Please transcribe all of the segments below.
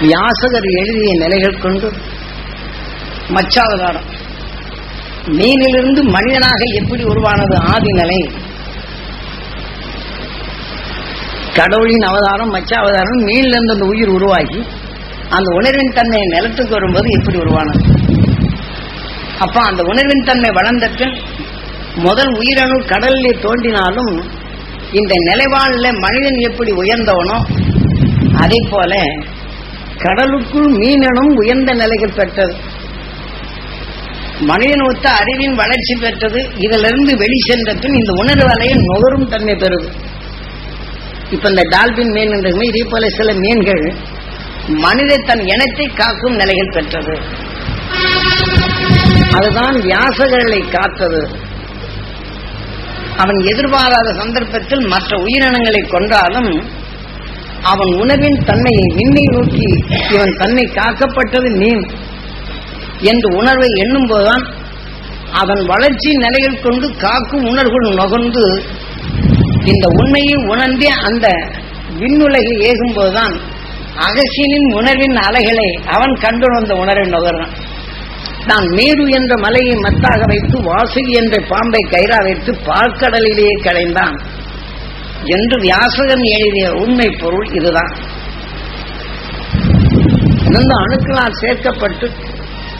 வியாசகர் எழுதிய நிலைகள் கொண்டு மச்சாவதாரம். மீனிலிருந்து மனிதனாக எப்படி உருவானது ஆதி நிலை? கடவுளின் அவதாரம் மச்சாவதாரம் மீனிலிருந்து அந்த உயிர் உருவாகி அந்த உணர்வின் தன்மை நிலத்துக்கு வரும்போது எப்படி உருவானது? அப்ப அந்த உணர்வின் தன்மை வளர்ந்த பின் முதல் உயிரணு கடலில் தோண்டினாலும் இந்த நிலைவாழ்ல மனிதன் எப்படி உயர்ந்தவனோ அதே போல கடலுக்குள் மீனனும் உயர்ந்த நிலைகள் பெற்றது. மனிதன் ஒத்த அறிவின் வளர்ச்சி பெற்றது. இதிலிருந்து வெளி சென்ற பின் இந்த உணர்வு அலையை நுகரும் தன்மை பெறுது இப்ப இந்த டால்பின் மீன் என்றதுமே இதே போல சில மீன்கள் மனித தன் இனத்தை காக்கும் நிலைகள் பெற்றது. அதுதான் வியாசகர்களை காத்தது. அவன் எதிர்பாராத சந்தர்ப்பத்தில் மற்ற உயிரினங்களை கொன்றாலும் அவன் உணவின் தன்மையை விண்ணை நோக்கி இவன் தன்னை காக்கப்பட்டது நீ என்று உணர்வை எண்ணும் போதுதான் அதன் வளர்ச்சி நிலையில் கொண்டு காக்கும் உணர்வுகள் நுகர்ந்து இந்த உண்மையை உணர்ந்தே அந்த விண்ணுலகை ஏகும் போதுதான் அகசியனின் உணர்வின் அலைகளை அவன் கண்டுணர்ந்த உணர்வை நுகர்றான். நான் மேரு என்ற மலையை மத்தாக வைத்து வாசுகி என்ற பாம்பை கயிறா வைத்து பாற்கடலிலேயே கலைந்தான். என்று வியாசகன் எழுதிய உண்மை பொருள் இதுதான். இந்த அணுக்களால் சேர்க்கப்பட்டு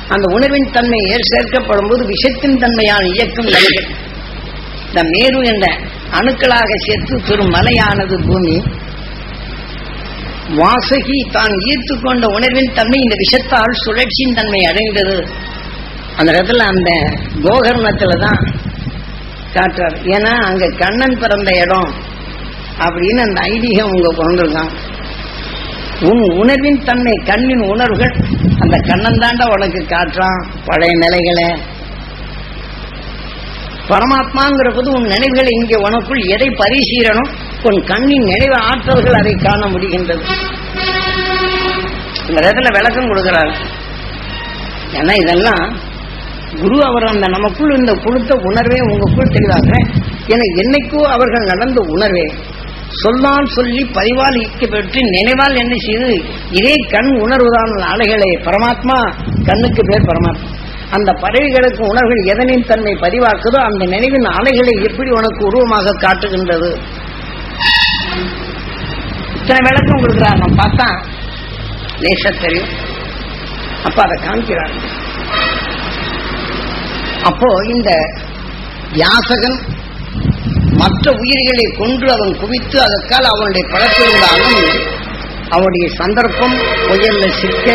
அந்த உணர்வின் தன்மை ஏற் சேர்க்கப்படும் போது விஷத்தின் தன்மையான இயக்கம் நிலைகள் இந்த மேரு என்ற அணுக்களாக சேர்த்து பெரும் மலையானது பூமி வாசகி தான் ஈர்த்து கொண்ட உணர்வின் தன்மை இந்த விஷத்தால் சுழற்சியின் தன்மை அடைந்தது. அந்த இடத்துல அந்த கோகர்ணத்துல தான் காட்டுறார். ஏன்னா அங்க கண்ணன் பிறந்த இடம். அப்படின்னு அந்த ஐதீகம் உங்க பிறந்திருக்கான் உன் உணர்வின் தன்மை கண்ணின் உணர்வுகள் அந்த கண்ணன் தாண்டா உனக்கு காட்டுறான் பழைய நிலைகளை. பரமாத்மாங்கிற போது உன் நினைவுகளை இங்கே உனக்குள் எதை பரிசீலனும் உன் கண்ணின் நினைவு ஆற்றல்கள் அதை காண முடிகின்றது. இந்த இடத்துல விளக்கம் கொடுக்கிறார். ஏன்னா இதெல்லாம் குரு அவர் அந்த நமக்குள் இந்த கொடுத்த உணர்வே உங்களுக்குள் தெளிவாக்குறேன் என என்னைக்கோ அவர்கள் நடந்த உணர்வே. சொல்லால் சொல்லி பதிவால் ஈக்கப்பட்டு நினைவால் என்ன செய்து இதே கண் உணர்வுதான் அலைகளே பரமாத்மா கண்ணுக்கு பேர் பரமாத்மா. அந்த பறவைகளுக்கு உணர்வுகள் எதனின் தன்மை பதிவாக்குதோ அந்த நினைவின் அலைகளை எப்படி உனக்கு உருவமாக காட்டுகின்றது? இத்தனை விளக்கம் கொடுக்குறார் நான் பார்த்தா லேசா தெரியும். அப்ப அதை காமிக்கிறார். அப்போ இந்த வியாசகன் மற்ற உயிர்களை கொன்று அவன் குவித்து அதற்கால் அவனுடைய பழத்திருந்தாலும் அவனுடைய சந்தர்ப்பம் உயர்ந்த சிக்க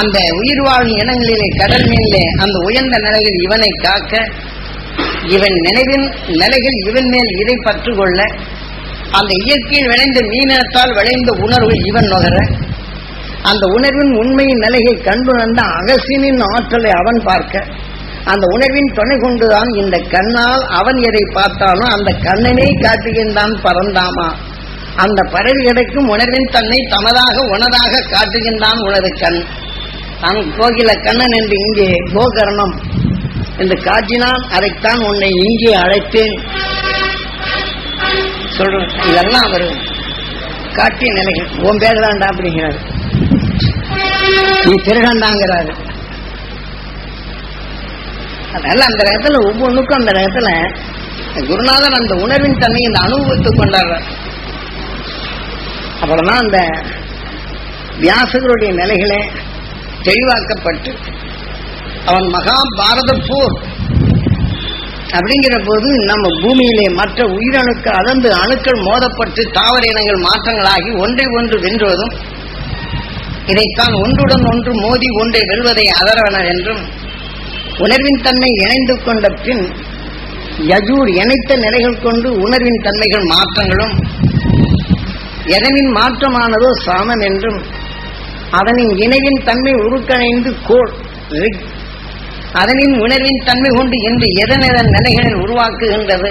அந்த உயிர் வாழும் இனங்களிலே கடல் மேலே அந்த உயர்ந்த நிலையில் இவனை காக்க இவன் நினைவின் நிலைகள் இவன் மேல் இதை பற்றுக்கொள்ள அந்த இயற்கையில் விளைந்த மீனத்தால் விளைந்த உணர்வு இவன் நுகர அந்த உணர்வின் உண்மையின் நிலையை கண்டுணர்ந்த அகசியனின் ஆற்றலை அவன் பார்க்க. அந்த உணர்வின் துணை கொண்டுதான் இந்த கண்ணால் அவன் எதை பார்த்தாலும் அந்த கண்ணனை காட்டுகின்றான் பறந்தாமா? அந்த பறவை கிடைக்கும் உணர்வின் தன்னை தமதாக உணராக காட்டுகின்றான் உனது கண். நான் கோகில கண்ணன் என்று இங்கே கோகர்ணம் என்று காட்டினான். அதைத்தான் உன்னை இங்கே அழைத்தேன். சொல்றேன் இதெல்லாம் அவர் காட்டிய நிலைகள். உன் பேர் தான்டா அப்படிங்கிறார். நீ திருடண்டாங்கிறாரு அதனால அந்த நேரத்துல ஒவ்வொன்றுக்கும் அந்த நேரத்துல குருநாதன் அந்த உணர்வின் தன்மை இந்த அனுபவத்தை கொண்டாடுறார் அப்புறம்தான் அந்த வியாசகருடைய நிலைகளை தெளிவாக்கப்பட்டு அவன் மகாபாரத போர் அப்படிங்கிற போது நம்ம பூமியிலே மற்ற உயிரணுக்கள் அதந்து அணுக்கள் மோதப்பட்டு தாவர இனங்கள் மாற்றங்களாகி ஒன்றை ஒன்று வென்றுவதும் இதைத்தான் ஒன்றுடன் ஒன்று மோதி ஒன்றை வெல்வதை அதரவனர் என்றும் உணர்வின் தன்மை இணைந்து கொண்ட பின் யஜூர் இணைத்த நிலைகள் கொண்டு உணர்வின் தன்மைகள் மாற்றங்களும் எதனின் மாற்றமானதோ சாமன் என்றும் அதனின் இணைவின் தன்மை உருக்கணைந்து கோள் ரிக். அதனின் உணர்வின் தன்மை கொண்டு இன்று எதனெதன் நிலைகளில் உருவாக்குகின்றது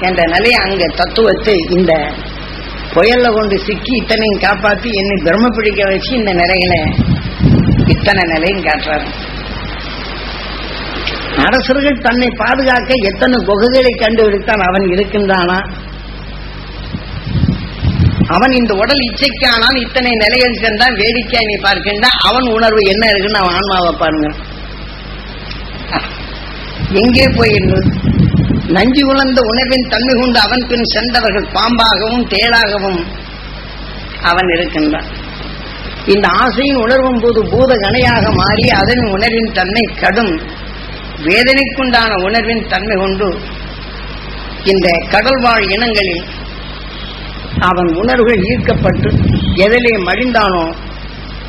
என்ற நிலை அங்க தத்துவத்தை இந்த புயல்ல கொண்டு சிக்கி இத்தனையும் காப்பாற்றி என்னை பிரம்ம பிடிக்க வச்சு இந்த நிலைகளை இத்தனை நிலையும் காட்டுறாரு அரசர்கள் தன்னை பாதுகாக்க எத்தனை குகைகளை கண்டுபிடித்தான் அவன் இருக்கின்றானா? அவன் இந்த உடல் இச்சைக்கானான் இத்தனை நிலைகள் சென்றான் வேடிக்கை நீ பார்க்கின்ற அவன் உணர்வு என்ன இருக்குன்னு அவன் ஆன்மாவை பாருங்க. எங்கே போயிருந்தது நஞ்சு உணர்ந்த உணர்வின் தன்மை கொண்டு அவன் பின் சென்றவர்கள் பாம்பாகவும் தேளாகவும் அவன் இருக்கின்றான். இந்த ஆசையின் உணர்வும் போது பூத கணையாக மாறி அதன் உணர்வின் தன்மை கடும். வேதனைக்குண்டான உணர்வின் தன்மை கொண்டு இந்த கடல்வாழ் இனங்களில் அவன் உணர்வுகள் ஈர்க்கப்பட்டு எதிலே மழிந்தானோ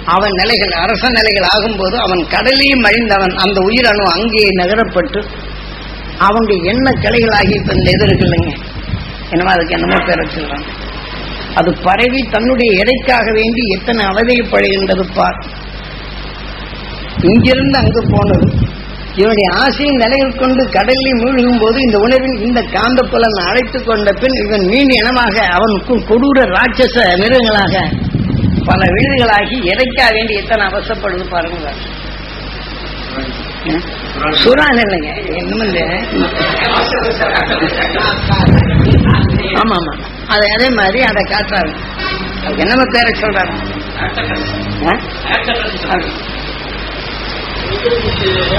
அவன் நிலைகள் அரச நிலைகள் ஆகும்போது அவன் கடலையும் மழிந்தவன் அந்த உயிரணு அங்கே நகரப்பட்டு அவனுடைய எண்ண கிளைகளாகி இப்ப இந்த எதிர் இருக்குல்லைங்க என்னமோ அதுக்கு என்னமோ பேர சொல்றாங்க அது பரவி தன்னுடைய எடைக்காக வேண்டி எத்தனை அவதைப்படுகின்றது பார். இங்கிருந்து அங்கு போனது இவனுடைய ஆசையின் நிலையில் கொண்டு கடலில் மூழ்கும் போது இந்த உணர்வின் இந்த காந்த புலன் அழைத்துக் கொண்ட பின் இவன் மீன் இனமாக அவனுக்கும் கொடூர ராட்சச மிருகங்களாக பல விழுதுகளாகி இறைக்கா வேண்டி எத்தனை அவசப்படுது பாருங்க. சுறான் இல்லைங்க என்னமோ ஆமா ஆமா அது அதே மாதிரி அதை காட்டுறாரு. என்னமா என்னமோ பேரை சொல்றாரு.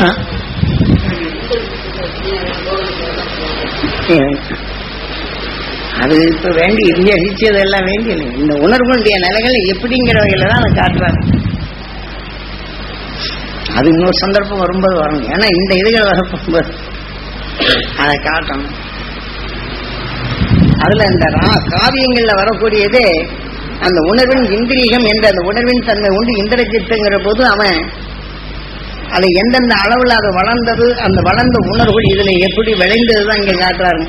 ஆ? அது இப்ப வேண்டி இந்திய அழிச்சது எல்லாம் வேண்டி இந்த உணர்வுடைய நிலைகள் எப்படிங்கிற வகையில தான் அதை காட்டுறாரு அது இன்னொரு சந்தர்ப்பம் வரும்போது வரணும் ஏன்னா இந்த இதுகள் வரப்போகும்போது அதை காட்டணும். அதுல இந்த ரா- காவியங்கள்ல வரக்கூடியதே அந்த உணர்வின் இந்திரீகம் என்ற அந்த உணர்வின் தன்மை உண்டு இந்திரஜித்துங்கிற போது அவன் அது எந்தெந்த அளவில் அது வளர்ந்தது அந்த வளர்ந்த உணர்வுகள் இதுல எப்படி விளைந்ததுதான் இங்க காட்டுறாரு.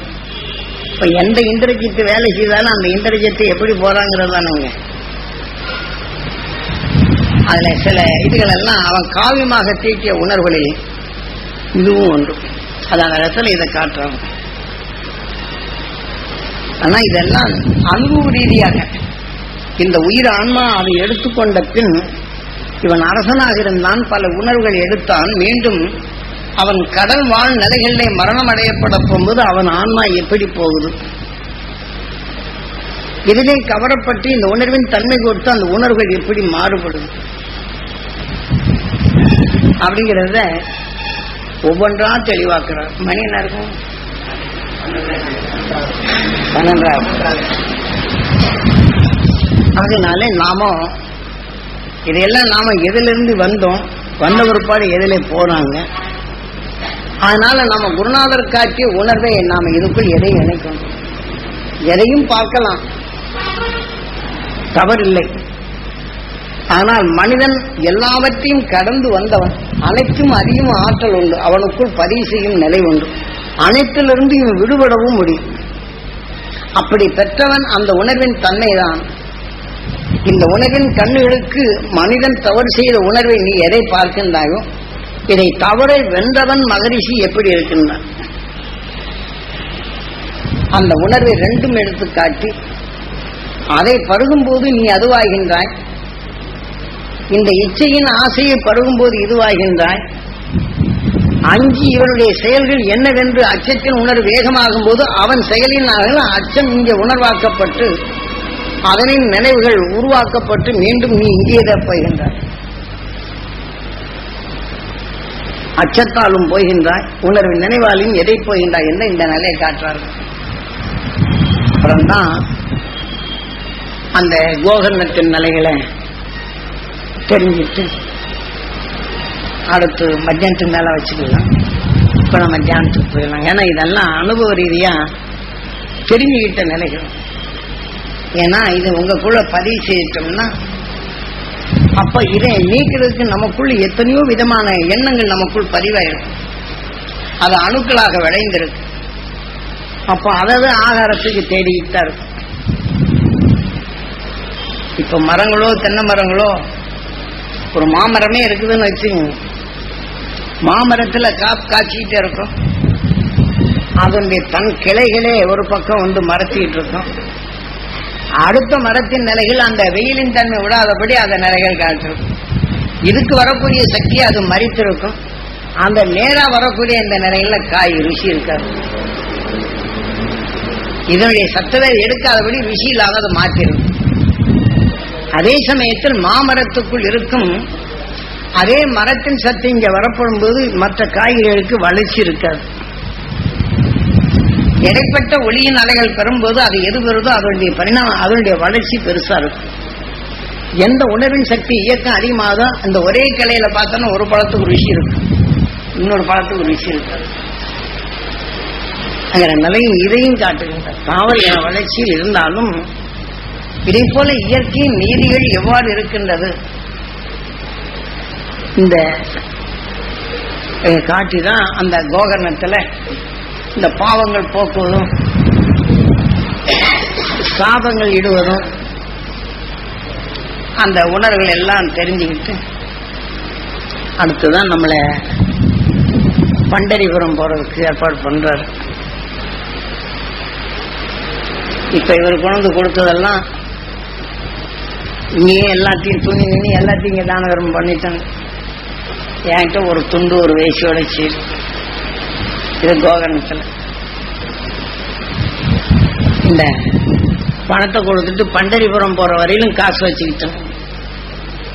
இப்ப எந்த இந்திரஜித்து வேலை செய்தாலும் அந்த இந்திரஜித்து எப்படி போறாங்கிறது தானுங்க அதுல சில இதுகள் எல்லாம் அவன் காவியமாக தீட்டிய உணர்வுகளில் இதுவும் ஒன்று அது அந்த இடத்துல இதை காட்டுறாங்க. ஆனா இதெல்லாம் அனுபவ ரீதியாக இந்த உயிர் ஆன்மா அதை எடுத்துக்கொண்ட பின் இவன் அரசனாக இருந்தான் பல உணர்வுகள் எடுத்தான். மீண்டும் அவன் கடல் வாழ் நிலைகளிலே மரணம் அடையப்பட போகும்போது அவன் ஆன்மா எப்படி போகுது? இதிலே கவரப்பட்டு இந்த உணர்வின் தன்மை கொடுத்து அந்த உணர்வுகள் எப்படி மாறுபடும்? அப்படிங்கிறத ஒவ்வொன்றா தெளிவாக்குறார். மணி என்ன இருக்கும்? அதனால நாம இதையெல்லாம் நாம எதிலிருந்து வந்தோம்? வந்த பிற்பாடு எதிலே போறாங்க அதனால நம்ம குருநாதர் காட்டிய உணர்வை நாம இதுக்குள் எதையும் நினைக்கணும் எதையும் பார்க்கலாம். தவறில்லை. ஆனால் மனிதன் எல்லாவற்றையும் கடந்து வந்தவன். அனைத்தும் அதிகம் ஆற்றல் உண்டு. அவனுக்குள் பதிவு செய்யும் நிலை உண்டு. அனைத்திலிருந்து இவன் விடுபடவும் முடியும். அப்படி பெற்றவன் அந்த உணர்வின் தன்மைதான். இந்த உணர்வின் கண்ணுகளுக்கு மனிதன் தவறு செய்த உணர்வை நீ எதை பார்க்கின்றாயோ இதை தவறை வென்றவன் மகரிஷி எப்படி இருக்கின்றான்? அந்த உணர்வை ரெண்டும் எடுத்து காட்டி அதை பருகும்போது நீ அதுவாகின்றாய். இந்த இச்சையின் ஆசையை பருகும்போது இதுவாகின்றாய். அஞ்சு இவனுடைய செயல்கள் என்னவென்று அச்சத்தின் உணர்வு வேகமாகும் போது அவன் செயலின் அச்சம் இங்கே உணர்வாக்கப்பட்டு அதனின் நினைவுகள் உருவாக்கப்பட்டு மீண்டும் நீ இங்கேயே போகின்றாய். அச்சத்தாலும் போகின்றாய் உணர்வின் நினைவாலும் எதை போகின்றாய் என்று இந்த நிலையை காட்டுறார்கள். அப்புறம்தான் அந்த கோகர்ணத்தின் நிலைகளை தெரிஞ்சிட்டு அடுத்து மத்தியானத்துக்கு மேல வச்சுக்கலாம். இப்ப நம்ம தியானத்துக்கு போயிடலாம். ஏன்னா இதெல்லாம் அனுபவ ரீதியா தெரிஞ்சுக்கிட்ட நிலைகள். ஏன்னா இது உங்களுக்குள்ள பதிவு செய்யட்டோம்னா அப்ப இதை நீக்கிறதுக்கு நமக்குள் எத்தனையோ விதமான எண்ணங்கள் நமக்குள் பதிவாயிடும். அது அணுக்களாக விளைந்திருக்கு. அப்ப அதாவது ஆகாரத்துக்கு தேடிக்கிட்டு தான் இருக்கும். இப்ப மரங்களோ தென்னை மரங்களோ ஒரு மாமரமே இருக்குதுன்னு வச்சுங்க மாமரத்துல காப்பு காய்ச்சிக்கிட்டே இருக்கும். அதனுடைய தன் கிளைகளே ஒரு பக்கம் வந்து மறைச்சிக்கிட்டு இருக்கும். அடுத்த மரத்தின் நிலைகள் அந்த வெயிலின் தன்மை விடாதபடி அந்த நிலைகள் காட்டிருக்கும் இதுக்கு வரக்கூடிய சக்தி அது மறித்திருக்கும். அந்த நேரா வரக்கூடிய இந்த நிலையில காய் ருசி இருக்காது. இதனுடைய சத்தத்தை எடுக்காதபடி ருசி இல்லாத அதை அதே சமயத்தில் மாமரத்துக்குள் இருக்கும் அதே மரத்தின் சத்து இங்க வரப்படும் போது மற்ற காய்கறிகளுக்கு வளர்ச்சி இருக்காது. இடைப்பட்ட ஒளியின் அலைகள் பெறும்போது அது எது பெறுதோ அதனுடைய பரிணாமம் அதனுடைய வளர்ச்சி பெருசா இருக்கும். எந்த உணர்வின் சக்தி இயக்கம் அதிகமாகதோ அந்த ஒரே கிளையில பார்த்தோன்னா ஒரு பழத்துக்கு ஒரு ருசி இருக்கும் இன்னொரு பழத்துக்கு ஒரு ருசி இருக்காது. அங்கிற நிலையும் இதையும் காட்டுகின்ற தாவர வளர்ச்சியில் இருந்தாலும் இதை போல இயற்கையின் நீதிகள் எவ்வாறு இருக்கின்றது? இந்த காட்டி தான் அந்த கோகர்ணத்துல இந்த பாவங்கள் போக்குவதும் சாபங்கள் இடுவதும் அந்த உணர்வுகள் எல்லாம் தெரிஞ்சுக்கிட்டு அடுத்துதான் நம்மளை பண்டரிபுரம் போறதுக்கு ஏற்பாடு பண்றாரு. இப்ப இவர் கொண்டு வந்து கொடுத்ததெல்லாம் இங்கேயே எல்லாத்தையும் துணி நின்று எல்லாத்தையும் இங்கே தானகரம் பண்ணிட்டாங்க. என்கிட்ட ஒரு துண்டு ஒரு வேசியோட சீர் இது கோகர்ணத்துல இந்த பணத்தை கொடுத்துட்டு பண்டரிபுரம் போற வரையிலும் காசு வச்சுக்கிட்டோம்.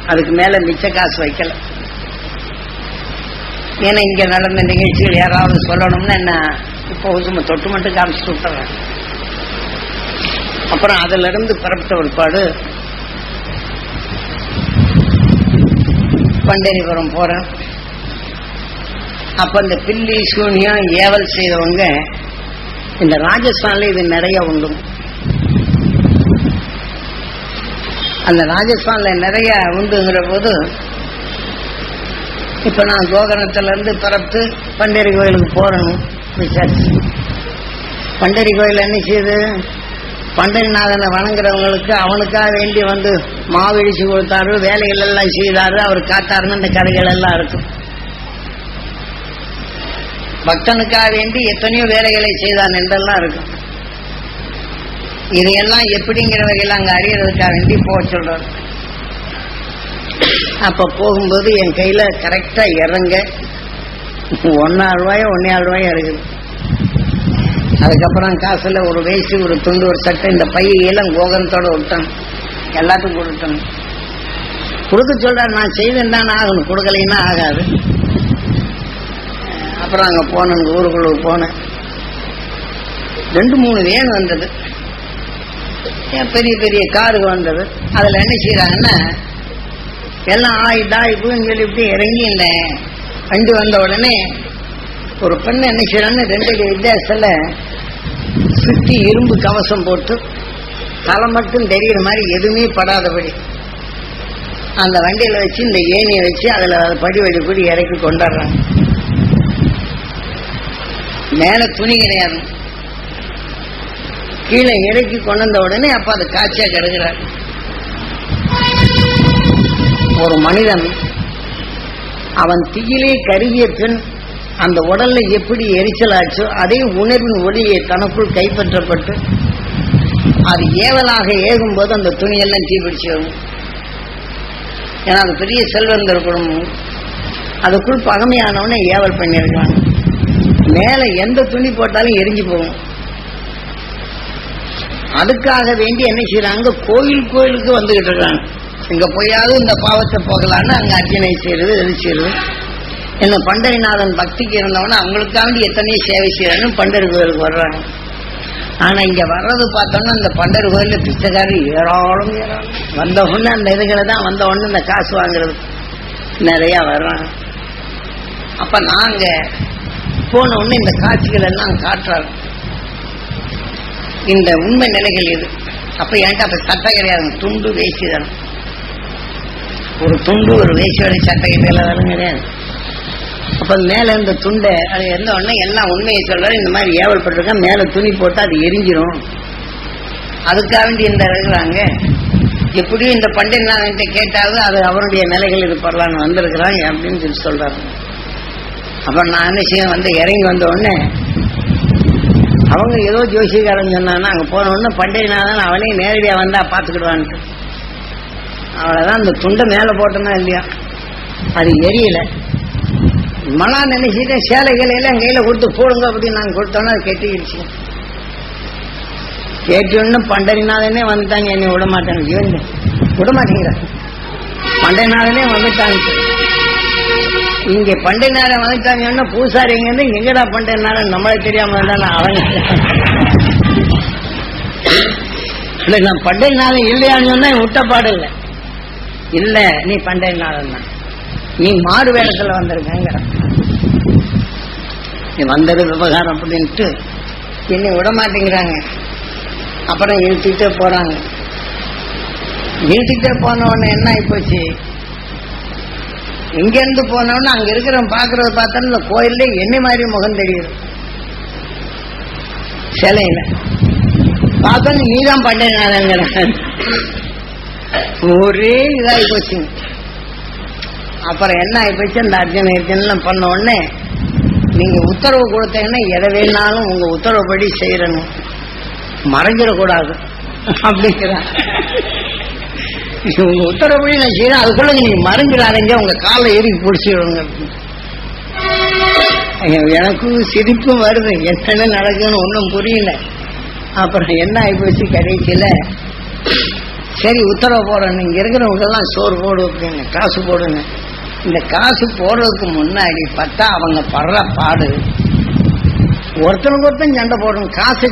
அதுக்கு மேல மிச்ச காசு வைக்கல. ஏன்னா இங்க நடந்த நிகழ்ச்சிகள் யாராவது சொல்லணும்னு என்ன? இப்போ சும்மா தொட்டு மட்டும் காமிச்சு விட்டுறேன். அப்புறம் அதுல இருந்து பிறப்பித்த ஒருபாடு பண்டரிபுரம் போறேன். அப்ப இந்த பில்லி சூனியம் ஏவல் செய்தவங்க இந்த ராஜஸ்தான்ல இது நிறைய உண்டு. அந்த ராஜஸ்தான்ல நிறைய உண்டுங்கிற போது இப்ப நான் கோகரணத்துல இருந்து பரப்பு பண்டரி கோயிலுக்கு போறணும் விசாரிச்சு. பண்டரி கோயில் என்ன செய்யுது பண்டரிநாதனை வணங்குறவங்களுக்கு அவனுக்காக வேண்டி வந்து மாவிழிச்சு கொடுத்தாரு வேலைகள் எல்லாம் செய்தாரு அவர் காத்தாருன்னு இந்த கதைகள் எல்லாம் இருக்கும். பக்தனுக்காக வேண்டி எத்தனையோ வேலைகளை செய்தான் என்றெல்லாம் இருக்கும். இதையெல்லாம் எப்படிங்கிற வகையில் அங்க அறியறதுக்காக வேண்டி போக சொல்றாரு. அப்ப போகும்போது என் கையில கரெக்டா இறங்க. ஒன்னாறு ரூபாயோ ஒன்னேழு ரூபாயோ இருக்குது. அதுக்கப்புறம் காசுல ஒரு வேஷ்டி ஒரு துண்டு ஒரு சட்டை இந்த பையெல்லாம் கோகனத்தோட விட்டான் எல்லாத்துக்கும் கொடுத்தேன் கொடுக்க சொல்றாரு நான் செய்வேன் தான் ஆகணும். கொடுக்கலைன்னா ஆகாது. அப்புறம் அங்க போனேன் ஊருக்குள்ள போனேன். ரெண்டு மூணு வேன் வந்தது. ஏன் பெரிய பெரிய காருக்கு வந்தது. அதுல என்ன செய்யறாங்கன்னா எல்லாம் ஆய் தாய் பூன்னு சொல்லிவிட்டு இறங்கி இந்த வண்டி வந்த உடனே ஒரு பெண் என்ன செய்யறான்னு ரெண்டு வித்தியாசத்தில் வித்தியாசத்துல சுத்தி இரும்பு கவசம் போட்டு தலை மட்டும் தெரியுற மாதிரி எதுவுமே படாதபடி அந்த வண்டியில வச்சு இந்த ஏணியை வச்சு அதுல படி வழி கூடி இறக்கி கொண்டாடுறாங்க. மேல துணி கிடையாது. கீழே இறக்கி கொண்டு வந்த உடனே அப்ப அது காட்சியா கிடக்குறார் ஒரு மனிதன் அவன் தீயிலே கருகிய பின் அந்த உடல்ல எப்படி எரிச்சலாச்சோ அதே உணர்வின் ஒளியை தனக்குள் கைப்பற்றப்பட்டு அது ஏவலாக ஏகும்போது அந்த துணியெல்லாம் தீபிடிச்சு வரும். ஏன்னா அது பெரிய செல்வந்தர் குடும்பம் அதுக்குள் பகமையானவனை ஏவல் பண்ணியிருக்காங்க மேல எந்த துணி போட்டாலும் எரிஞ்சு போகும். அதுக்காக வேண்டி என்ன செய்யறாங்க கோயில் கோயிலுக்கு வந்துகிட்டு இருக்காங்க. இங்க போயாவது இந்த பாவத்தை போகலான்னு அங்க அர்ச்சனை செய்யறது எது செய்யறது என்ன பண்டரிநாதன் பக்திக்கு இருந்தவன அவங்களுக்காண்டி எத்தனையோ சேவை செய்யறான்னு பண்டர் கோயிலுக்கு வர்றாங்க. ஆனா இங்க வர்றது பார்த்தோம்னா இந்த பண்டர் கோயில பிச்சைக்காரி ஏராளம் ஏராளம். வந்த உடனே அந்த இதுகளை தான் வந்த உடனே இந்த காசு வாங்குறது. நிறைய வர்றாங்க. அப்ப நாங்க போன உடனே இந்த காட்சிகள் எல்லாம் காட்டுறாரு இந்த உண்மை நிலைகள் இது அப்ப என்கிட்ட அப்ப சட்டை கிடையாது துண்டு வேஷ்டி தானே ஒரு துண்டு ஒரு வேஷ்டியோட சட்டை கிடையாது கிடையாது அப்ப மேல இந்த துண்டை அது இருந்த உடனே எல்லாம் உண்மையை சொல்றாரு இந்த மாதிரி ஏவல் பட்டிருக்கா மேல துணி போட்டு அது எரிஞ்சிரும். அதுக்காக வேண்டி இந்த இருக்கிறாங்க எப்படியும் இந்த பண்டிகை கேட்டாவது அது அவருடைய நிலைகள் இது பண்ணலான்னு வந்திருக்கிறாங்க அப்படின்னு சொல்லி சொல்றாரு. அப்ப நான் என்ன செய்ய வந்து இறங்கி வந்த உடனே அவங்க ஏதோ ஜோசியக்காரன் சொன்னான்னா அங்க போன உடனே பண்டிகைநாதன் அவனே நேரடியா வந்தா பாத்துக்கிடுவான்ட்டு அவ்வளவுதான் அந்த துண்டை மேல போட்டோம்னா இல்லையா? அது எரியல. மழை நினைச்சிட்டு சேலைகளை எல்லாம் கையில கொடுத்து போடுங்க அப்படின்னு நாங்க கொடுத்தோம்னா அது கெட்டிக்கிடுச்சு. கேட்டோன்னு பண்டரிநாதனே வந்துட்டாங்க என்னை விட மாட்டாங்க விட மாட்டேங்கிற பண்டை வந்துட்டாங்க. இங்க பண்டை நேரம் வந்துட்டாங்கன்னா பூசாரி இங்க இருந்து எங்கடா பண்டை நேரம் நம்மளே தெரியாம இருந்தா அவங்க? இல்ல நான் பண்டை நாளம் இல்லையான்னு சொன்னா பாடு இல்லை. இல்ல நீ பண்டை நாளம் தான் நீ மாறு வேடத்துல வந்திருக்கங்க நீ வந்தது விவகாரம் அப்படின்ட்டு என்னை விட மாட்டேங்கிறாங்க. அப்புறம் இழுத்துக்கிட்டே போறாங்க. இழுத்துக்கிட்டே போன உடனே என்ன ஆயிப்போச்சு? இருந்து போனோம்னா அங்க இருக்கிறவன் பாக்குறத பார்த்தா இந்த கோயில்ல என்ன மாதிரி முகம் தெரியுது. சிலையில. பார்த்தா நீதான் பண்டைய ஒரே இதாகி போச்சுங்க அப்புறம் என்ன ஆகி போச்சு? அந்த அர்ஜுன அர்ஜுனெல்லாம் பண்ண உடனே நீங்க உத்தரவு கொடுத்தீங்கன்னா எதை வேணாலும் உங்க உத்தரவுப்படி செய்யறணும் மறைஞ்சிடக்கூடாது. அப்படிங்கிறான் உங்க உத்தரப்படி நான் செய்யறேன்? அதுக்குள்ள நீங்க மறந்துடாதீங்க. உங்க காலை ஏறி பிடிச்சிடுங்க எனக்கு சிரிப்பும் வருது. என்னென்ன நடக்குன்னு ஒன்றும் புரியல. அப்புறம் என்ன ஆகிப்போச்சு கடைசியில? சரி உத்தரவு போடுறேன். இங்க இருக்கிறவங்கெல்லாம் சோறு போடு காசு போடுங்க இந்த காசு போடுறதுக்கு முன்னாடி பார்த்தா அவங்க படுற பாடு. ஒருத்தனுக்கு ஒருத்தன் சண்டை போடணும். காசை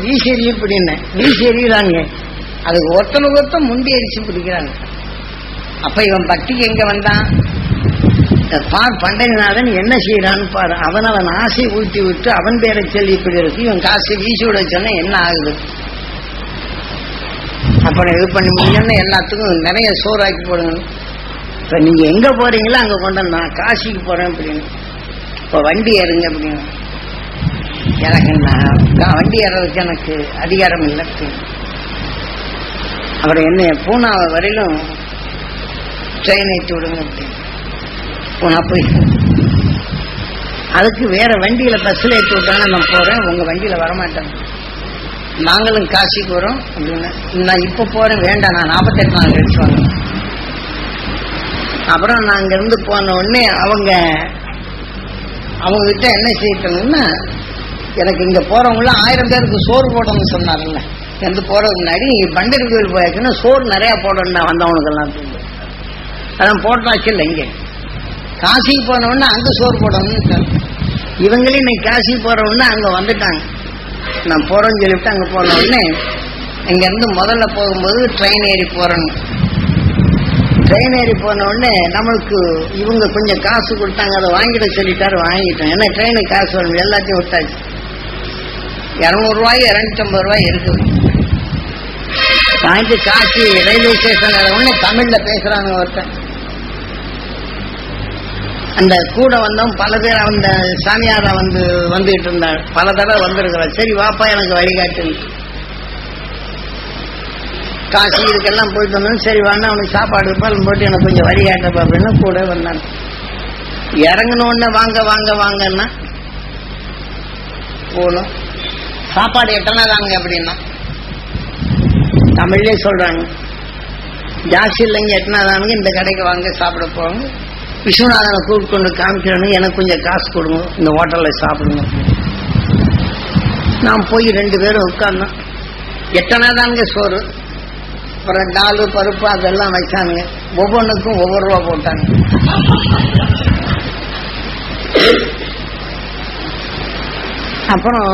பிடினேன் வீசி வீசெறிகிறாங்க அதுக்கு ஒருத்தனுக்கு ஒருத்தன் முண்டி அடிச்சு பிடிக்கிறாங்க. அப்ப இவன் பக்திக்கு எங்க வந்தான்? பார் பண்டகநாதன் என்ன செய்யறான்னு பாரு. அவன் அவன் ஆசை ஊட்டி விட்டு அவன் பேரை சொல்லி இப்படி இருக்கு. இவன் காசு வீசி விட சொன்னா என்ன ஆகுது? அப்புறம் இது பண்ணி முடியும்னு எல்லாத்துக்கும் நிறைய சோறாக்கி போடுங்க. இப்ப நீங்க எங்க போறீங்களோ அங்க கொண்டு நான் காசிக்கு போறேன் அப்படின்னு. இப்ப வண்டி ஏறுங்க அப்படின்னு. எனக்கு நான் வண்டி ஏறதுக்கு எனக்கு அதிகாரம் இல்லை அப்படின்னு. அப்புறம் என்ன பூனா வரையிலும் ட்ரெயின் ஏற்றி விடுங்க அப்படின்னு. பூனா போய். அதுக்கு வேற வண்டியில பஸ்ல ஏற்றி விட்டாங்க நான் போறேன் உங்க வண்டியில வரமாட்டேன் நாங்களும் காசிக்கு வரோம் அப்படின்னு. நான் இப்ப போறேன் வேண்டாம் நான் நாற்பத்தெட்டு நாள் கழிச்சு வாங்க அப்புறம் நான் அங்கிருந்து போன உடனே அவங்க அவங்க கிட்ட என்ன செய்யணும்னா எனக்கு இங்க போறவங்களாம் ஆயிரம் பேருக்கு சோறு போடணும்னு சொன்னாங்கல்ல. இருந்து போறதுக்கு முன்னாடி பண்டிகை கோயில் போயாச்சுன்னா சோறு நிறைய போடணும் வந்தவனுக்கெல்லாம் அதான் போட்டாச்சு இல்லை இங்க. காசிக்கு போன அங்கே அங்க சோறு போடணும்னு இவங்களே இன்னைக்கு காசிக்கு போற அங்கே அங்க வந்துட்டாங்க. நான் போறேன்னு சொல்லிவிட்டு அங்க போன உடனே இங்க இருந்து முதல்ல போகும்போது ட்ரெயின் ஏறி போறேன் ட்ரெயின் ஏறி போன உடனே நம்மளுக்கு இவங்க கொஞ்சம் காசு கொடுத்தாங்க அதை வாங்கிட சொல்லிட்டாரு வாங்கிட்டோம். ஏன்னா ட்ரெயினுக்கு காசு வரும் எல்லாத்தையும் விட்டாச்சு. இருநூறு ரூபாய் இருநூத்தி ஐம்பது ரூபாய் இருக்குது. வாங்கிட்டு காசு ரயில்வே ஸ்டேஷன் உடனே தமிழ்ல பேசுறாங்க ஒருத்தன். அந்த கூட வந்தவன் பல பேர் அந்த சாமியார வந்து வந்துகிட்டு இருந்தாள் பல தடவை வந்திருக்கிறாள் சரி வாப்பா எனக்கு வழிகாட்டு காசி இதுக்கெல்லாம் போயிட்டு வந்தோம். சரி வாண்ணா அவனுக்கு சாப்பாடு பால் போட்டு எனக்கு கொஞ்சம் வழிகாட்டப்பா அப்படின்னு கூட வந்தான். இறங்கின வாங்க வாங்க வாங்கன்னா போகணும் சாப்பாடு எட்டனா தாங்க அப்படின்னா? தமிழ்லேயே சொல்றாங்க. ஜாஸ்தி இல்லைங்க எட்டனாதானுங்க இந்த கடைக்கு வாங்க சாப்பிட போவாங்க விஸ்வநாதனை கூப்பிட்டு கொண்டு காமிக்கிறேன்னு எனக்கு கொஞ்சம் காசு கொடுங்க இந்த ஹோட்டல்ல சாப்பிடுங்க. நான் போய் ரெண்டு பேரும் உட்கார்ந்தோம். எத்தனை தானுங்க சோறு? அப்புறம் டாலு பருப்பு அதெல்லாம் வைச்சானுங்க ஒவ்வொன்றுக்கும் ஒவ்வொரு ரூபா போட்டாங்க. அப்புறம்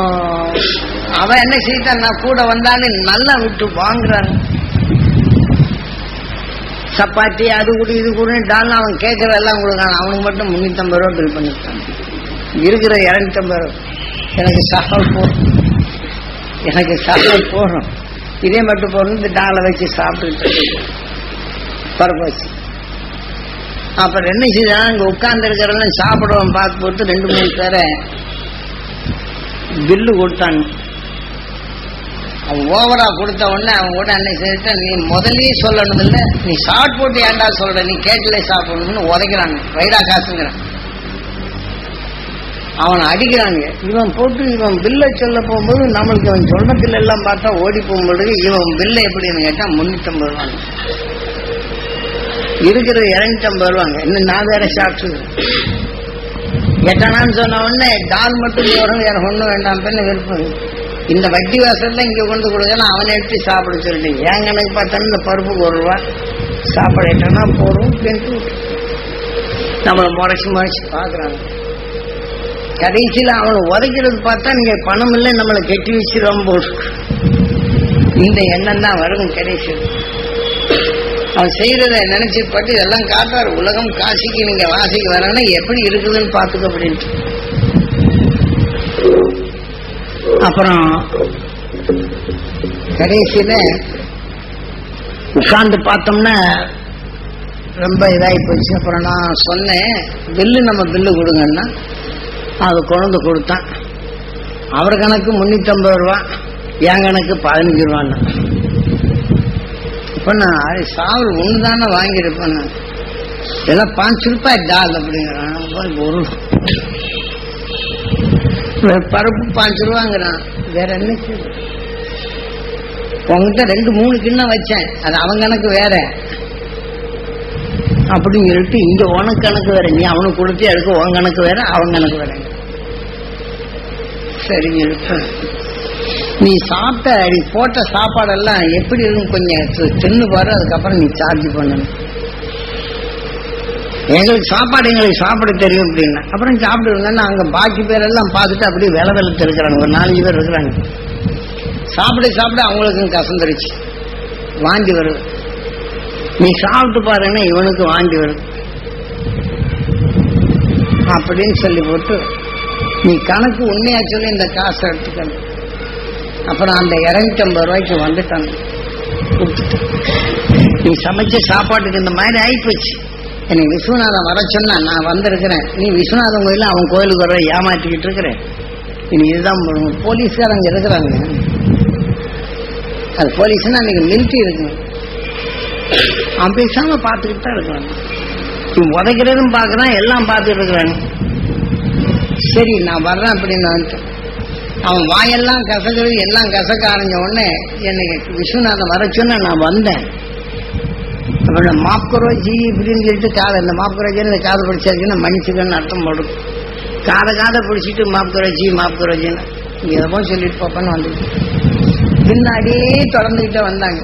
அவன் என்ன செய்தான்? நான் கூட வந்தாலும் நல்லா விட்டு வாங்குறான் சப்பாத்தி அது கூட இது கூடன்னு அவன் அவன் கேட்கறதெல்லாம் கொடுக்கான் அவனுக்கு மட்டும் முன்னூத்தம்பது ரூபா பில் பண்ணிட்டான் இருக்கிற இரநூத்தம்பது ரூபா. எனக்கு சாப்பாடு போதும் எனக்கு சாப்பாடு போகணும் இதே மட்டும் போகணும் இந்த டாலை வச்சு சாப்பிட்டு பரப்பு அப்புறம் என்ன செய்தான் இங்கே உட்கார்ந்து சாப்பிடுவோம் பார்த்து போட்டு ரெண்டு மூணு பேரை பில்லு கொடுத்தாங்க அவன் ஓவரா கொடுத்த உடனே அவன் கூட என்ன செய்த நீ முதல்லயே சொல்லணும் இல்ல நீ ஷார்ட் போட்டு ஏன்டா சொல்ற? நீ கேட்கல சாப்பிடணும்னு உதைக்கிறாங்க. வைடா காசுங்கிறான். அவனை அடிக்கிறாங்க. இவன் போட்டு இவன் பில்ல சொல்ல போகும்போது நம்மளுக்கு அவன் சொன்ன பில் எல்லாம் பார்த்தா ஓடி போகும்போது இவன் பில்ல எப்படின்னு கேட்டா முன்னூத்தம்பது ரூபாங்க இருக்கிறது இரநூத்தம்பது ரூபாங்க இன்னும் நான் வேற சாப்பிட்டு எட்டனான்னு சொன்ன உடனே டால் மட்டும் வரும் வேற ஒன்றும் வேண்டாம் பெண்ணு விருப்பம் இந்த வட்டி வாசல்ல இங்க கொண்டு கொடுக்கலாம் அவனை எடுத்து சாப்பிட சொல்லிட்டு என் கணக்கு பார்த்தாலும் இந்த பருப்புக்கு ஒரு ரூபா சாப்பாடு எட்டனா போறோம் அப்படின்ட்டு நம்மளை முறைச்சு முறைச்சு பாக்குறாங்க கடைசியில அவனை உதைக்கிறது பார்த்தா நீங்க பணம் இல்லை நம்மளை கெட்டி வச்சு ரொம்ப இந்த எண்ணம் தான் வரும் கடைசியில். அவன் செய்யறத நினைச்சு பட்டு இதெல்லாம் காட்டாரு உலகம் காசிக்கு நீங்க வாசிக்கு வரேன்னா எப்படி இருக்குதுன்னு பாத்துக்க அப்படின்ட்டு. அப்புறம் கடைசியில உட்கார்ந்து பார்த்தோம்னா ரொம்ப இதாகி போச்சு. அப்புறம் நான் சொன்னேன் பில்லு நம்ம பில்லு கொடுங்கன்னா அது கொண்டு கொடுத்தான். அவர் கணக்கு முன்னூற்றம்பது ரூபா என் கணக்கு பதினஞ்சு ரூபான்னு. இப்ப நான் அது சாவல் ஒன்று தானே வாங்கியிருப்பேன் நான். எல்லாம் பாஞ்சு ரூபாய் டால் அப்படிங்கிறான். ஒரு பருப்பு பாஞ்சு ரூபாங்கிறான். வேற என்ன செய்யுது? உங்ககிட்ட ரெண்டு மூணு கிண்ணம் வச்சேன். அது அவன் கணக்கு வேற. அப்படின்னு சொல்லிட்டு இங்க உனக்கு கணக்கு வேற நீ அவனுக்கு கொடுத்து அதுக்கு உன் கணக்கு வேற அவன் கணக்கு வேற. சரிங்க நீ சாப்பிட்ட நீ போட்ட சாப்பாடெல்லாம் எப்படி இருக்கும் கொஞ்சம் தின்னு பாரு அதுக்கப்புறம் நீ சார்ஜ் பண்ணணும் எங்களுக்கு சாப்பாடு எங்களுக்கு சாப்பிட தெரியும் அப்படின்னா அப்புறம் சாப்பிடுங்கன்னா அங்க பாக்கி பேரெல்லாம் பார்த்துட்டு அப்படியே வேலை வெளுத்து இருக்கிறாங்க ஒரு நாலஞ்சு பேர் இருக்கிறாங்க. சாப்பிட சாப்பிட அவங்களுக்கும் கசந்துருச்சு. வாந்தி வருது. நீ சாப்பிட்டு பாருன்னா இவனுக்கு வாந்தி வருது. அப்படின்னு சொல்லி போட்டு நீ கணக்கு உண்மையா சொல்லி இந்த காசை எடுத்துக்கணும். அப்புறம் அந்த இரநூத்தி ஐம்பது ரூபாய்க்கு வந்துட்டான் நீ சமைச்ச சாப்பாட்டுக்கு இந்த மாதிரி ஆயிப்போச்சு. எனக்கு விஸ்வநாதன் வர சொன்னா நான் வந்திருக்கிறேன். நீ விஸ்வநாதன் கோயில அவன் கோயிலுக்கு வர ஏமாற்றிக்கிட்டு இருக்கிறேன். இனி இதுதான் போலீஸ்காரங்க இருக்கிறாங்க. அது போலீஸ்னா அன்னைக்கு மிலிட்ரி இருக்குங்க அவன் பேசாம பார்த்துக்கிட்டு தான் இருக்கிறாங்க இவன் உதைக்கிறதும் பார்க்கறான் எல்லாம் பார்த்துட்டு இருக்கிறாங்க. சரி நான் வர்றேன் அப்படின்னு அவன் வாயெல்லாம் கசக்குறது எல்லாம் கசக்க ஆரஞ்ச உடனே என்னை விஸ்வநாதன் வர சொன்ன நான் வந்தேன். அப்புறம் மாப்கரோஜி இப்படின்னு சொல்லிட்டு காதை இந்த மாப்கரோஜி இந்த காதை பிடிச்சாச்சுன்னா மன்னிச்சுக்கன்னு அர்த்தம் போடும். காதை காதை பிடிச்சிட்டு மாப்கரோஜி மாப்கரோஜின்னு. நீ எதோ சொல்லிட்டு போப்பன்னு வந்துட்டு. பின்னாடியே தொடர்ந்துகிட்டே வந்தாங்க.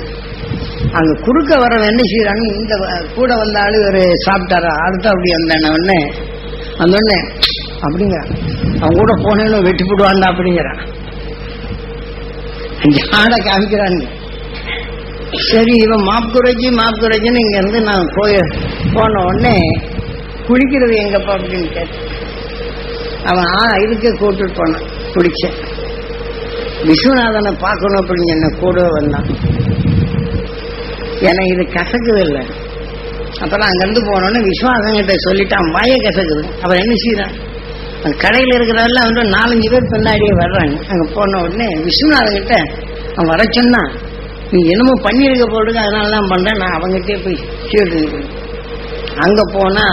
அங்க குறுக்க வர என்ன செய்யறாங்க இந்த கூட வந்த ஆளு ஒரு சாப்பிட்டாரா? அடுத்து அப்படி வந்தேன் உடனே. அந்த உடனே அப்படிங்கிறான் அவன் கூட போனேன்னு வெட்டி போடுவான்டா அப்படிங்கிறான். ஜாட காமிக்கிறாங்க சரி இவன் மாப்குரஜி மாப்குரஜின்னு இங்க இருந்து நான் போய் போன உடனே குளிக்கிறது எங்கப்பா அப்படின்னு கேட்டேன். அவன் ஆ இதுக்கே கூப்பிட்டு போனான் குடிச்சேன். விஸ்வநாதனை பார்க்கணும் அப்படின்னு என்ன கூட வந்தான். ஏன்னா இது கசக்குது இல்லை. அப்புறம் அங்கிருந்து போனோன்னு விஸ்வநாதன் கிட்ட சொல்லிட்டான் வாயே கசக்குது. அவன் என்ன செய்யறான் அந்த கடையில் இருக்கிறவெல்லாம் வந்து நாலஞ்சு பேர் பின்னாடியே வர்றாங்க. அங்கே போன உடனே விஸ்வநாதன் கிட்ட அவன் வர சொன்னான். நீ என்னமோ பண்ணியிருக்க போடுங்க அதனால தான் பண்றேன். நான் அவங்ககிட்டயே போய் கேட்டு அங்க போனா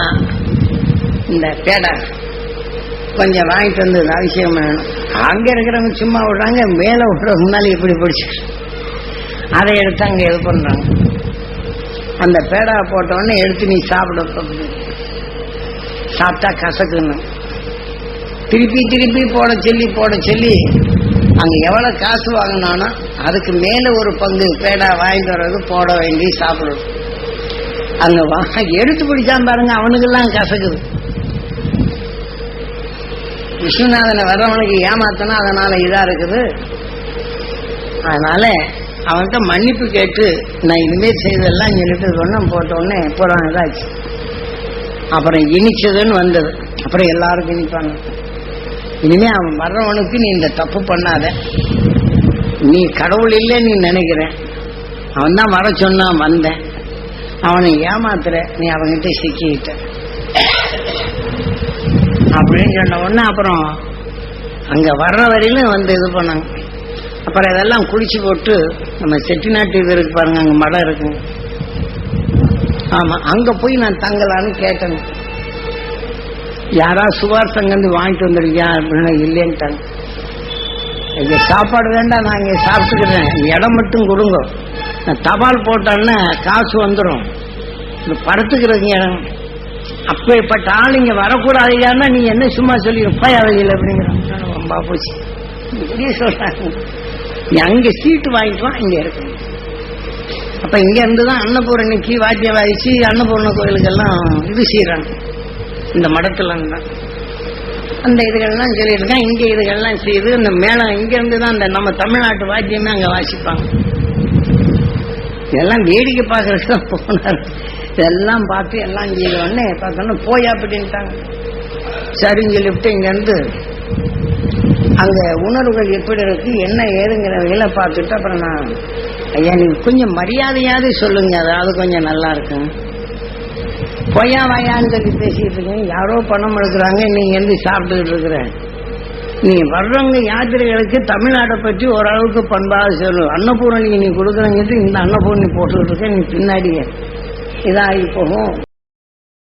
இந்த பேடா கொஞ்சம் வாங்கிட்டு வந்தது அவசியம் வேணும் அங்க இருக்கிறவங்க சும்மா விடுறாங்க மேல விடுற முன்னாலே எப்படி பிடிச்சு அதை எடுத்து அங்க இது பண்றாங்க. அந்த பேடா போட்ட உடனே எடுத்து நீ சாப்பிட சாப்பிட்டா கசக்குன்னு. திருப்பி திருப்பி போட சொல்லி போட சொல்லி அங்க எவ்வளவு காசு வாங்கினானோ அதுக்கு மேல ஒரு பங்கு பேடா வாங்கிட்டு வர்றது போட வேண்டி சாப்பிடணும் அங்க வா- எடுத்து பிடிச்சான் பாருங்க அவனுக்கெல்லாம் கசக்குது. விஸ்வநாதனை வர்றவனுக்கு ஏமாத்தனா அதனால இதா இருக்குது. அதனால அவன்கிட்ட மன்னிப்பு கேட்டு நான் இனிமேல் செய்ததெல்லாம் சொல்லிட்டு சொன்ன போட்டோடனே புறம் இதாச்சு. அப்புறம் இனிச்சதுன்னு வந்தது. அப்புறம் எல்லாருக்கும் இனிப்பாங்க. இனிமே அவன் வர்றவனுக்கு நீ இந்த தப்பு பண்ணாத. நீ கடவுள் இல்லை நீ நினைக்கிற. அவன் தான் வர சொன்னான் வந்தேன் அவனை ஏமாத்துற. நீ அவன்கிட்ட சிக்கிட்ட அப்படின்னு சொன்ன உடனே அப்புறம் அங்க வர்ற வரையிலும் வந்து இது பண்ணாங்க. அப்புறம் இதெல்லாம் குடிச்சு போட்டு நம்ம செட்டிநாட்டு இது இருக்கு பாருங்க அங்க மடம் இருக்குங்க ஆமா அங்க போய் நான் தங்கலான்னு கேட்டேன். யாரா சுகார் சங்கந்து வாங்கிட்டு வந்துருக்கியா? அப்படின்னா இல்லைன்ட்டாங்க. இங்க சாப்பாடு வேண்டாம் நான் இங்க சாப்பிட்டுக்கிறேன். இடம் மட்டும் கொடுங்க. நான் தபால் போட்டேன்னா காசு வந்துடும் இந்த படுத்துக்கிறதுங்க இடம். அப்பேற்பட்ட ஆள் இங்க வரக்கூடாதுன்னா நீ என்ன சும்மா சொல்லி பயாவையில் அப்படிங்கிறான். ரொம்ப போச்சு. இப்படியே சொல்றாங்க. நீ அங்க சீட்டு வாங்கிக்கலாம் இங்கே இங்க இருக்கணும் அப்ப இங்க இருந்து தான் அன்னபூரணிக்கு வாத்தியம் வாதிச்சு அன்னபூர்ண கோயிலுக்கெல்லாம் இது செய்யறாங்க இந்த மடத்துல தான் அந்த இதுகள்லாம் சொல்லியிருக்கேன் இங்கே இதுகள்லாம் செய்து இந்த மேளம் இங்கேருந்து தான் இந்த நம்ம தமிழ்நாட்டு வாத்தியமே அங்கே வாசிப்பாங்க. இதெல்லாம் வேடிக்கை பார்க்கறதுக்கு தான் போனார். இதெல்லாம் பார்த்து எல்லாம் செய்த உடனே பார்த்தோன்னா போய் அப்படின்ட்டாங்க. சரின்னு சொல்லிவிட்டு இங்கேருந்து அங்க உணர்வுகள் எப்படி இருக்கு என்ன ஏதுங்கிறவங்கள பார்த்துட்டு அப்புறம் நான் ஐயா நீங்க கொஞ்சம் மரியாதையாவது சொல்லுங்க அதாவது கொஞ்சம் நல்லா இருக்கும். பொய்யா வாயான்னு சொல்லி பேசிட்டு இருக்கேன். யாரோ பணம் எடுக்கிறாங்க நீங்க எழுதி சாப்பிட்டுக்கிட்டு இருக்கிற நீ வர்றவங்க யாத்திரைகளுக்கு தமிழ்நாட்டை பற்றி ஓரளவுக்கு பண்பாக சொல்லணும் அன்னபூரணி நீ கொடுக்குறங்கிட்டு இந்த அன்னபூரணி போட்டுக்கிட்டு இருக்க நீ பின்னாடியே. இதாகி போகும்.